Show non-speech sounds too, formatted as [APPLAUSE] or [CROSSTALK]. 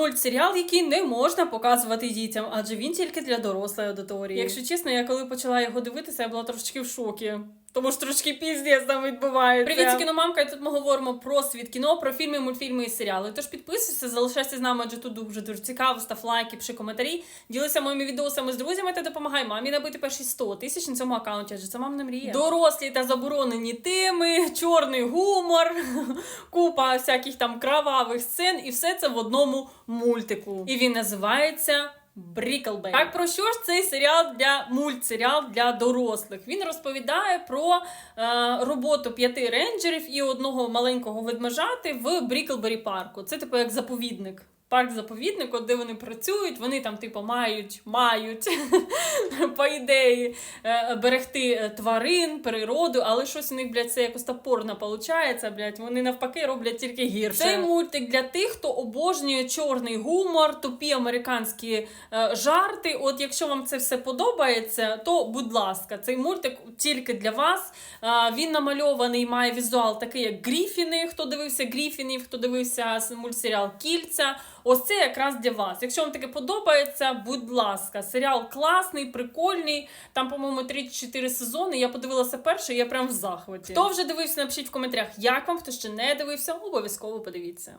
Мультсеріал, який не можна показувати дітям, адже він тільки для дорослої аудиторії. Якщо чесно, я коли почала його дивитися, я була трошечки в шокі. Тому ж трошки піздець там відбувається. Привіт, кіномамка, і тут ми говоримо про світ кіно, про фільми, мультфільми і серіали. Тож підписуйся, залишайся з нами, адже тут дуже дуже цікаво, став лайки, пиши коментарі, ділися моїми відосами з друзями та допомагай мамі набити перші 100 тисяч на цьому аккаунті, адже це мамна мрія. Дорослі та заборонені теми, чорний гумор, [LAUGHS] купа всяких там кровавих сцен, і все це в одному мультику. І він називається. Бріклбей. Так про що ж цей серіал для мультсеріал для дорослих? Він розповідає про е, роботу п'яти рейнджерів і одного маленького ведмежати в Бріклбері парку. Це типу як заповідник. Парк заповідник, от де вони працюють, вони там, типу, мають, мають [LAUGHS] по ідеї е, берегти е, тварин, природу, але щось у них, блядь, це якось топорно виходить, блядь, вони навпаки роблять тільки гірше. Цей мультик для тих, хто обожнює чорний гумор, тупі американські е, жарти. От якщо вам це все подобається, то будь ласка, цей мультик тільки для вас. Він намальований, має візуал такий, як Гріфіни. Хто дивився Гріфінів, хто дивився мультсеріал Кільця. Ось це якраз для вас. Якщо вам таке подобається, будь ласка, серіал класний, прикольний. Там, по-моєму, 3-4 сезони. Я подивилася перший, я прям в захваті. Хто вже дивився, напишіть в коментарях, як вам, хто ще не дивився, обов'язково подивіться.